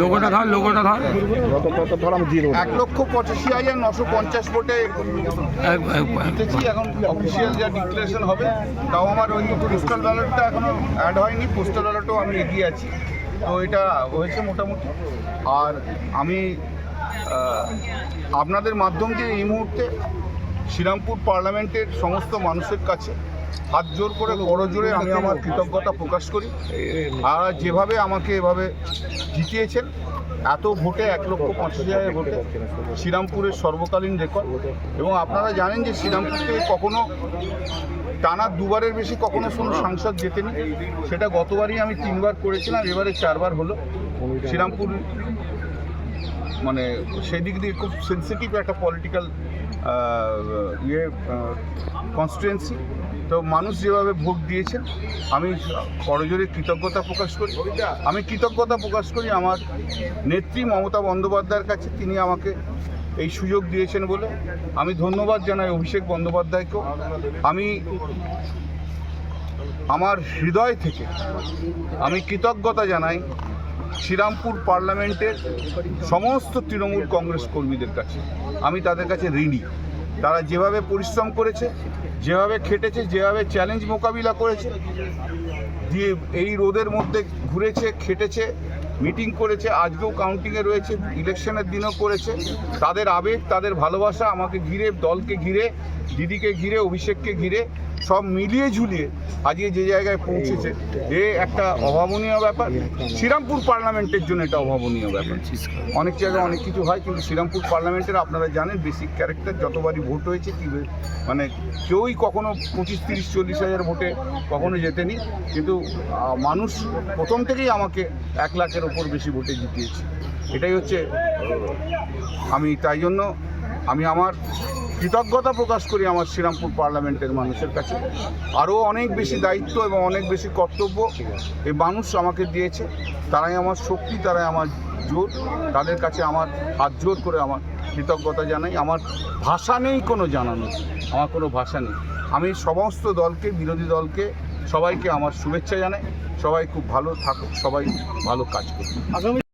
লোগোটা ধর লোগোটা ধর। ধর, আমি দিয়ে এক লক্ষ পঁচাশি হাজার নশো পঞ্চাশ ভোটে এখন অফিসিয়াল যা ডিক্লারেশন হবে তাও আমার ওই পোস্টাল ব্যালটটা এখনও অ্যাড হয়নি পোস্টাল ব্যালটও আমি এগিয়ে আছি। তো এটা হয়েছে মোটামুটি। আর আমি আপনাদের মাধ্যম দিয়ে এই মুহূর্তে শ্রীরামপুর পার্লামেন্টের সমস্ত মানুষের কাছে হাত জোর করে বড় জোরে আমি আমার কৃতজ্ঞতা প্রকাশ করি। আর যেভাবে আমাকে এভাবে জিতিয়েছেন, এত ভোটে এক লক্ষ পঁচিশ হাজার ভোটে শ্রীরামপুরের সর্বকালীন রেকর্ড। এবং আপনারা জানেন যে শ্রীরামপুর থেকে কখনো টানা দুবারের বেশি কখনো কোনো সাংসদ জেতেনি। সেটা গতবারই আমি তিনবার করেছিলাম, এবারে চারবার হলো। শ্রীরামপুর মানে সেই দিক দিয়ে খুব সেন্সিটিভ একটা পলিটিক্যাল ইয়ে কনস্টিটুয়েন্সি তো মানুষ যেভাবে ভোট দিয়েছেন, আমি করজোরে কৃতজ্ঞতা প্রকাশ করি। আমি কৃতজ্ঞতা প্রকাশ করি আমার নেত্রী মমতা বন্দ্যোপাধ্যায়ের কাছে। তিনি আমাকে এই সুযোগ দিয়েছেন বলে। আমি ধন্যবাদ জানাই অভিষেক বন্দ্যোপাধ্যায়কেও। আমি আমার হৃদয় থেকে আমি কৃতজ্ঞতা জানাই শ্রীরামপুর পার্লামেন্টের সমস্ত তৃণমূল কংগ্রেস কর্মীদের কাছে। আমি তাদের কাছে ঋণী। তারা যেভাবে পরিশ্রম করেছে, যেভাবে খেটেছে, যেভাবে চ্যালেঞ্জ মোকাবিলা করেছে দিয়ে এই রোদের মধ্যে ঘুরেছে, খেটেছে মিটিং করেছে, আজকেও কাউন্টিংয়ে রয়েছে ইলেকশনের দিনও করেছে। তাদের আবেগ, তাদের ভালোবাসা আমাকে ঘিরে, দলকে ঘিরে, দিদিকে ঘিরে, অভিষেককে ঘিরে সব মিলিয়ে ঝুলিয়ে আজকে যে জায়গায় পৌঁছেছে, এ একটা অভাবনীয় ব্যাপার। শ্রীরামপুর পার্লামেন্টের জন্য এটা অভাবনীয় ব্যাপার। অনেক জায়গায় অনেক কিছু হয়, কিন্তু শ্রীরামপুর পার্লামেন্টের আপনারা জানেন বেসিক ক্যারেক্টার যতবারই ভোট হয়েছে, কি মানে কেউই কখনো পঁচিশ, তিরিশ, চল্লিশ হাজার ভোটে কখনো যেতেনি কিন্তু মানুষ প্রথম থেকেই আমাকে এক লাখের ওপর বেশি ভোটে জিতিয়েছে। এটাই হচ্ছে আমি তাই জন্য আমি আমার কৃতজ্ঞতা প্রকাশ করি আমার শ্রীরামপুর পার্লামেন্টের মানুষের কাছে। আরও অনেক বেশি দায়িত্ব এবং অনেক বেশি কর্তব্য এই মানুষ আমাকে দিয়েছে। তারাই আমার শক্তি, তারাই আমার জোর তাদের কাছে আমার হাত জোর করে আমার কৃতজ্ঞতা জানাই। আমার ভাষা নেই কোনো জানানোর, আমার কোনো ভাষা নেই। আমি সমস্ত দলকে, বিরোধী দলকে সবাইকে আমার শুভেচ্ছা জানাই। সবাই খুব ভালো থাকুক সবাই ভালো কাজ করুক।